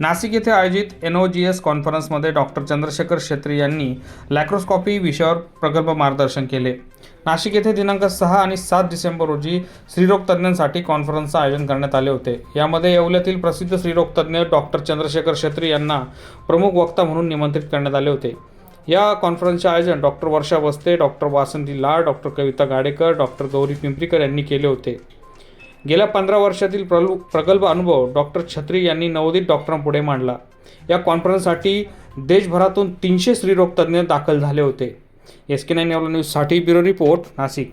नाशिक येथे आयोजित N O G S कॉन्फरन्समध्ये डॉक्टर चंद्रशेखर क्षेत्री यांनी लॅक्रोस्कॉपी विषयावर प्रगल्भ मार्गदर्शन केले. नाशिक येथे दिनांक सहा आणि सात डिसेंबर रोजी स्त्रीरोग तज्ज्ञांसाठी कॉन्फरन्सचं आयोजन करण्यात आले होते. यामध्ये येवल्यातील प्रसिद्ध स्त्रीरोगतज्ञ डॉक्टर चंद्रशेखर क्षेत्री यांना प्रमुख वक्ता म्हणून निमंत्रित करण्यात आले होते. या कॉन्फरन्सचे आयोजन doctor Varsha Vaste doctor Vasanti Lad doctor Kavita Gadekar doctor Gauri Pimparikar यांनी केले होते. गेल्या पंधरा वर्षातील प्रल प्रगल्भ अनुभव डॉक्टर छत्री यांनी नवोदित डॉक्टरांपुढे मांडला. या कॉन्फरन्ससाठी देशभरातून तीनशे स्त्रीरोग तज्ज्ञ दाखल झाले होते. एस के नाईन न्यूजसाठी ब्युरो रिपोर्ट नाशिक.